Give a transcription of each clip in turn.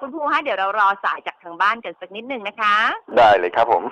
คุณภูคะเดี๋ยวเรารอสายจากทางบ้านกันสักนิดหนึ่งนะคะ ได้เลยครับผม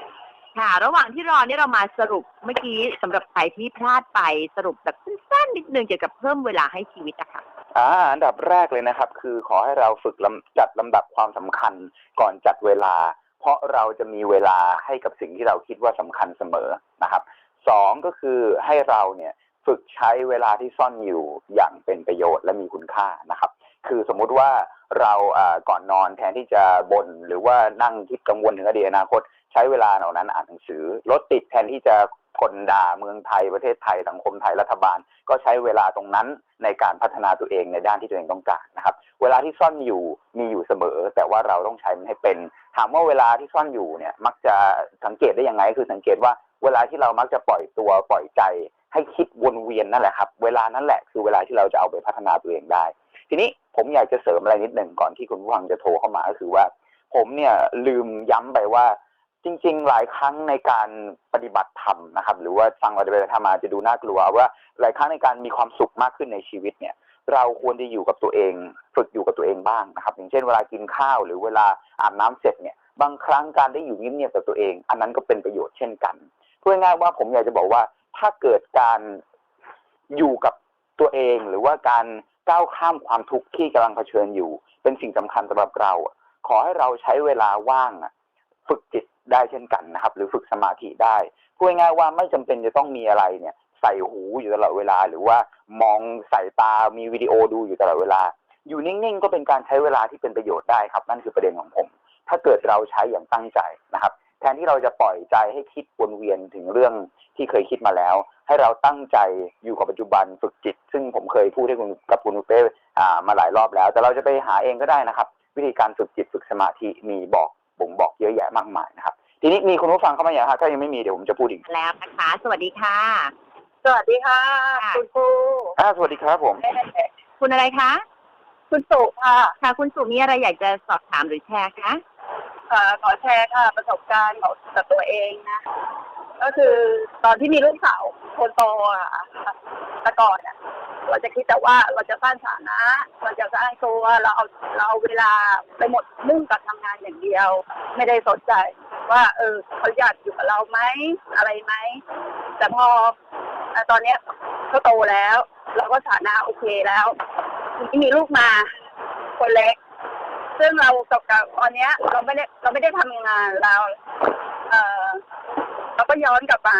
ค่ะ ระหว่างที่รอเนี่ยเรามาสรุปเมื่อกี้สำหรับใครที่พลาดไปสรุปแบบสั้นๆนิดนึงเกี่ยวกับเพิ่มเวลาให้ชีวิตอะค่ะอ่าอันดับแรกเลยนะครับ คือขอให้เราฝึกลำจัดลำดับความสำคัญก่อนจัดเวลา เพราะเราจะมีเวลาให้กับสิ่งที่เราคิดว่าสำคัญเสมอนะครับสองก็คือให้เราเนี่ยฝึกใช้เวลาที่ซ่อนอยู่อย่างเป็นประโยชน์และมีคุณค่านะครับ คือสมมุติว่า เราอ่าก่อนนอนแทนที่จะบ่นหรือว่านั่งคิดกังวลถึงอดีตอนาคต ใช้เวลาเหล่านั้นอ่านหนังสือรถติดแทนที่จะกลด่าเมืองไทยประเทศไทยสังคมไทยรัฐบาล ก็ใช้เวลาตรงนั้นในการพัฒนาตัวเองในด้านที่ตัวเองต้องการนะครับ เวลาที่ซ่อนอยู่มีอยู่เสมอ แต่ว่าเราต้องใช้มันให้เป็น ถามว่าเวลาที่ซ่อนอยู่เนี่ย มักจะสังเกตได้ยังไงคือสังเกตว่าเวลาที่เรามักจะปล่อยตัวปล่อยใจ ให้คิดวนเวียนนั่นแหละครับ เวลานั้นแหละคือเวลาที่เราจะเอาไปพัฒนาตัวเองได้ ทีนี้ ผมอยากจะเสริมอะไรนิดหนึ่งก่อนที่คุณผู้ฟังจะโทรเข้ามาก็คือว่า ผมเนี่ยลืมย้ำไปว่า จริง ๆ หลายครั้งในการปฏิบัติธรรมนะครับ หรือว่าฟังปฏิบัติธรรมมาจะดูน่ากลัวว่า หลายครั้งในการมีความสุขมากขึ้นในชีวิตเนี่ย เราควรจะอยู่กับตัวเอง ฝึกอยู่กับตัวเองบ้างนะครับ อย่างเช่นเวลากินข้าวหรือเวลาอาบน้ำเสร็จเนี่ยบางครั้งการได้อยู่เงียบๆกับตัวเอง อันนั้นก็เป็นประโยชน์เช่นกันพูดง่ายๆว่าผมอยากจะบอกว่าถ้าเกิดการอยู่กับ ตัวเองหรือว่าการก้าวข้ามความทุกข์ที่กำลังเผชิญอยู่ เป็นสิ่งสำคัญสำหรับเรา ขอให้เราใช้เวลาว่างฝึกจิตได้เช่นกันนะครับ หรือฝึกสมาธิได้พูดง่ายๆว่าไม่จำเป็นจะต้องมีอะไรเนี่ย ใส่หูอยู่ตลอดเวลา หรือว่ามองสายตามีวิดีโอดูอยู่ตลอดเวลา อยู่นิ่งๆก็เป็นการใช้เวลาที่เป็นประโยชน์ได้ครับ นั่นคือประเด็นของผม ถ้าเกิดเราใช้อย่างตั้งใจนะครับ แทนที่เราจะปล่อยใจให้คิดวนเวียนถึงเรื่องที่เคยคิดมาแล้ว ให้เราตั้งใจอยู่กับปัจจุบันฝึกจิต ซึ่งผมเคยพูดให้คุณกับคุณอุเป้อ่ามาหลายรอบแล้ว แต่เราจะไปหาเองก็ได้นะครับ วิธีการฝึกจิตฝึกสมาธิมีบอกบ่งบอกเยอะแยะมากมายนะครับ ทีนี้มีคุณผู้ฟังเข้ามาอย่างครับถ้ายังไม่มีเดี๋ยวผมจะพูดอีกแล้วนะคะสวัสดีค่ะ สวัสดีค่ะค่ะ คุณครูอ่าสวัสดีครับผม คุณอะไรคะ คุณสุค่ะค่ะ คุณสุมีอะไรอยากจะสอบถามหรือแชร์คะเอ่อ ขอแชร์ค่ะประสบการณ์ของกับตัวเองนะ ก็คือตอนที่มีลูกสาวคนโตอะแต่ก่อนอะเราจะคิดแต่ว่าเราจะสร้างฐานะ เราจะสร้างตัวเราเอาเราเอาเวลาไปหมดมุ่งกับทำงานอย่างเดียว ไม่ได้สนใจ ว่า เออเขาอยากอยู่กับเราไหมอะไรไหมแต่พอตอนเนี้ยก็โตแล้ว เราก็ฐานะโอเคแล้วทีนี้มีลูกมา คนเล็ก ซึ่งเรากับกับตอนเนี้ย เราไม่ได้เราไม่ได้ทำงานเรา เออเราก็ย้อนกลับมา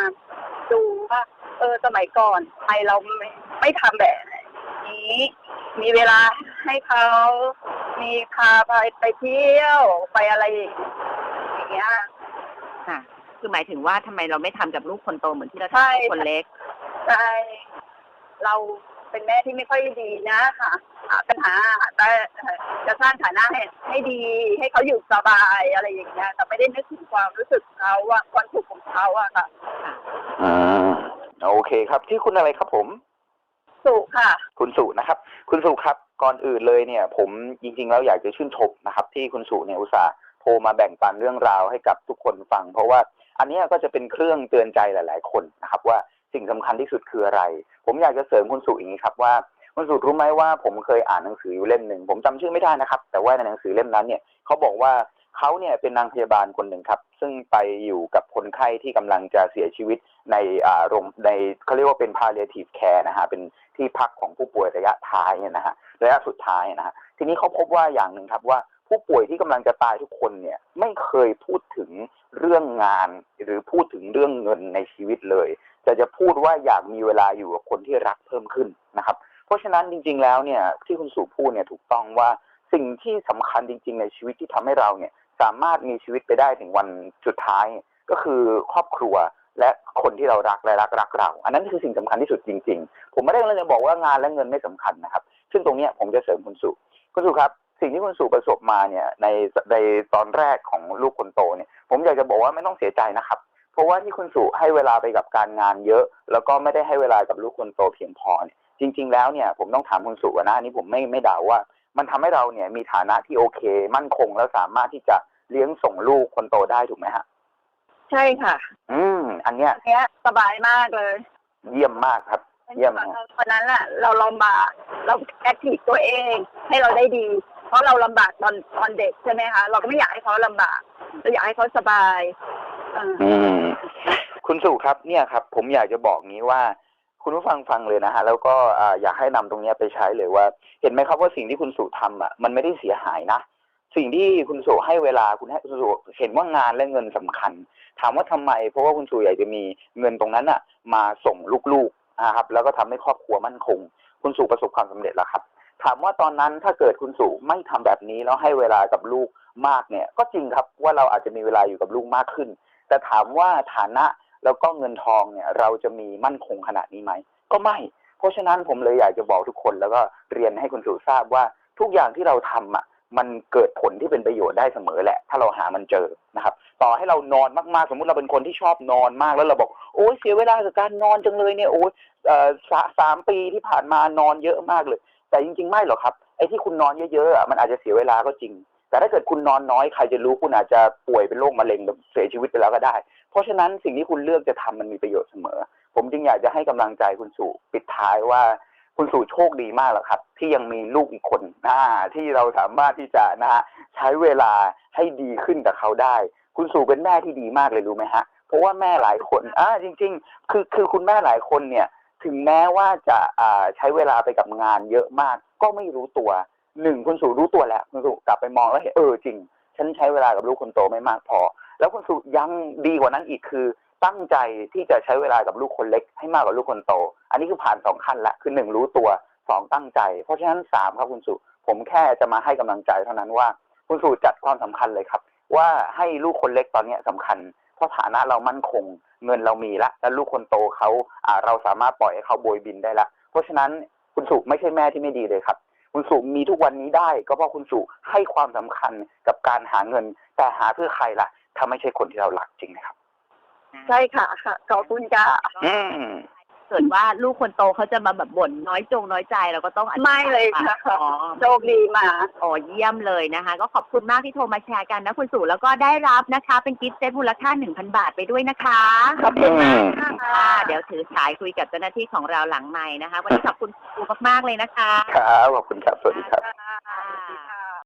ดูว่าเออสมัยก่อนไทยเราไม่ไม่ทำแบบนี้ มีเวลาให้เขามีพาไปไปเที่ยวไปอะไรอย่างเงี้ย ค่ะ คือหมายถึงว่าทำไมเราไม่ทำกับลูกคนโตเหมือนที่เราใช่ทำกับคนเล็ก ใช่เราเป็นแม่ที่ไม่ค่อยดีนะค่ะ หาปัญหาแต่จะสร้างฐานะให้ให้ดี ให้เขาอยู่สบายอะไรอย่างเงี้ยแต่ไม่ได้นึกถึงความรู้สึกเขาว่าความถูกข์ของเขาอะค่ะอืมโอเคครับที่คุณอะไรครับผม สุค่ะ คุณสุนะครับ คุณสุครับก่อนอื่นเลยเนี่ย ผมจริงๆแล้วอยากจะชื่นชมนะครับ ที่คุณสุเนี่ยอุตส่าห์โทรมาแบ่งปันเรื่องราวให้กับทุกคนฟัง เพราะว่าอันเนี้ยก็จะเป็นเครื่องเตือนใจหลาย ๆ คนนะครับ ว่าสิ่งสำคัญที่สุดคืออะไร ผมอยากจะเสริมคุณสุอย่างนี้ครับว่า คุณสุดรู้ไหมว่าผมเคยอ่านหนังสืออยู่เล่มหนึ่งผมจำชื่อไม่ได้นะครับ แต่ว่าในหนังสือเล่มนั้นเนี่ยเขาบอกว่าเขาเนี่ยเป็นนางพยาบาลคนหนึ่งครับ ซึ่งไปอยู่กับคนไข้ที่กำลังจะเสียชีวิตในอ่าโรงในเขาเรียกว่าเป็น palliative care นะฮะเป็นที่พักของผู้ป่วยระยะท้ายเนี่ยนะฮะระยะสุดท้ายนะฮะทีนี้เขาพบว่าอย่างหนึ่งครับว่าผู้ป่วยที่กำลังจะตายทุกคนเนี่ยไม่เคยพูดถึงเรื่องงานหรือพูดถึงเรื่องเงินในชีวิตเลยแต่จะพูดว่าอยากมีเวลาอยู่กับคนที่รักเพิ่มขึ้นนะครับ เพราะฉะนั้นจริง ๆ แล้วเนี่ยที่คุณสุพูดเนี่ยถูกต้องว่าสิ่งที่สำคัญจริง ๆ ในชีวิตที่ทำให้เราเนี่ยสามารถมีชีวิตไปได้ถึงวันสุดท้ายก็คือครอบครัวและคนที่เรารักและรักรักเรา อันนั้นคือสิ่งสำคัญที่สุดจริง ๆ ผมไม่ได้กำลังจะบอกว่างานและเงินไม่สำคัญนะครับ ซึ่งตรงนี้ผมจะเสริมคุณสุคุณสุครับ สิ่งที่คุณสุประสบมาเนี่ยในในตอนแรกของลูกคนโตเนี่ย ผมอยากจะบอกว่าไม่ต้องเสียใจนะครับ เพราะว่าที่คุณสุให้เวลาไปกับการงานเยอะ แล้วก็ไม่ได้ให้เวลากับลูกคนโตเพียงพอเนี่ย จริง ๆ แล้วเนี่ยผมต้องถามคุณสุนะอันนี้ผมไม่ไม่เดาว่า มันทำให้เราเนี่ยมีฐานะที่โอเค มั่นคงแล้วสามารถที่จะเลี้ยงส่งลูกคนโตได้ถูกไหมฮะ ใช่ค่ะ อืม อันเนี้ยอันเนี้ยสบายมากเลย เยี่ยมมากครับ เยี่ยมฮะวันนั้นแหละเราลำบากเราแอคทีฟตัวเองให้เราได้ดี เพราะเราลำบากตอนตอนเด็กใช่ไหมคะเราก็ไม่อยากให้เขาลำบากเราอยากให้เขาสบายเอออืมคุณสุครับเนี่ยครับ ผมอยากจะบอกงี้ว่า คุณผู้ฟังฟังเลยนะฮะแล้วก็อยากให้นำตรงนี้ไปใช้เลยว่า เห็นไหมครับว่าสิ่งที่คุณสุทำอะมันไม่ได้เสียหายนะสิ่งที่คุณสุให้เวลาคุณให้คุณสุเห็นว่างานและเงินสำคัญ ถามว่าทำไม เพราะว่าคุณสุอยากจะมีเงินตรงนั้นอะ มาส่งลูกๆนะครับแล้วก็ทำให้ครอบครัวมั่นคง คุณสุประสบความสำเร็จแล้วครับ ถามว่าตอนนั้นถ้าเกิดคุณสุไม่ทำแบบนี้แล้วให้เวลากับลูกมากเนี่ย ก็จริงครับว่าเราอาจจะมีเวลาอยู่กับลูกมากขึ้น แต่ถามว่าฐานะ แล้วก็เงินทองเนี่ยเราจะมีมั่นคงขนาดนี้ไหม ก็ไม่ เพราะฉะนั้นผมเลยอยากจะบอกทุกคนแล้วก็เรียนให้คุณสุทราบว่าทุกอย่างที่เราทำอะมันเกิดผลที่เป็นประโยชน์ได้เสมอแหละ ถ้าเราหามันเจอนะครับ ต่อให้เรานอนมากๆ สมมุติเราเป็นคนที่ชอบนอนมากแล้วเราบอก โอ้ยเสียเวลากับการนอนจังเลยเนี่ยโอ้ยเออสาสามปีที่ผ่านมานอนเยอะมากเลย แต่จริง ๆ ไม่หรอกครับไอ้ที่คุณนอนเยอะๆอะมันอาจจะเสียเวลาก็จริง แต่ถ้าเกิดคุณนอนน้อยใครจะรู้คุณอาจจะป่วยเป็นโรคมะเร็งเสียชีวิตไปแล้วก็ได้ เพราะฉะนั้นสิ่งที่คุณเลือกจะทำมันมีประโยชน์เสมอ ผมจึงอยากจะให้กำลังใจคุณสู่ปิดท้ายว่าคุณสู่โชคดีมากแล้วครับ ที่ยังมีลูกอีกคนนะที่เราสามารถที่จะนะฮะใช้เวลาให้ดีขึ้นกับเขาได้ คุณสู่เป็นแม่ที่ดีมากเลยรู้ไหมฮะเพราะว่าแม่หลายคนอ่าจริง ๆ คือคือคุณแม่หลายคนเนี่ย ถึงแม้ว่าจะอ่าใช้เวลาไปกับงานเยอะมาก ก็ไม่รู้ตัว หนึ่งคุณสู่รู้ตัวแล้วคุณสู่กลับไปมองแล้วเห็นเออจริง ฉันใช้เวลากับลูกคนโตไม่มากพอ แล้วคุณสู่ยังดีกว่านั้นอีกคือ ตั้งใจที่จะใช้เวลากับลูกคนเล็ก ให้มากกว่าลูกคนโต อันนี้คือผ่านสองขั้นละคือหนึ่งรู้ตัวสองตั้งใจ เพราะฉะนั้นสามครับคุณสุผมแค่จะมาให้กำลังใจเท่านั้นว่าคุณสุจัดความสำคัญเลยครับ ว่าให้ลูกคนเล็กตอนนี้ยสำคัญ เพราะฐานะเรามั่นคง เงินเรามีละแล้วลูกคนโตเขาอ่าเราสามารถปล่อยให้เขาโบยบินได้ละ เพราะฉะนั้นคุณสุไม่ใช่แม่ที่ไม่ดีเลยครับ คุณสุมีทุกวันนี้ได้ ก็เพราะคุณสุให้ความสำคัญกับการหาเงิน แต่หาเพื่อใครล่ะ ถ้าไม่ใช่คนที่เรารักจริงนะครับ ใช่ค่ะค่ะขอบคุณจ้าอืม เกิดว่าลูกคนโตเขาจะมาแบบบ่นน้อยจงน้อยใจเราก็ต้องอธิบาไม่เลยค่ะอ๋อโชคดีมาโอ้เยี่ยมเลยนะคะ ก็ขอบคุณมากที่โทรมาแชร์กันนะคุณสู่แล้วก็ได้รับนะคะ เป็นกิฟต์เซตมูลค่า1,000 บาทไปด้วยนะคะขอบคุณมากอืมค่ะค่ะเดี๋ยวถือสายคุยกับเจ้าหน้าที่ของเราหลังใหม่นะคะ วันนี้ขอบคุณครูมากๆเลยนะคะ ครับขอบคุณครับ สวัสดีครับค่ะ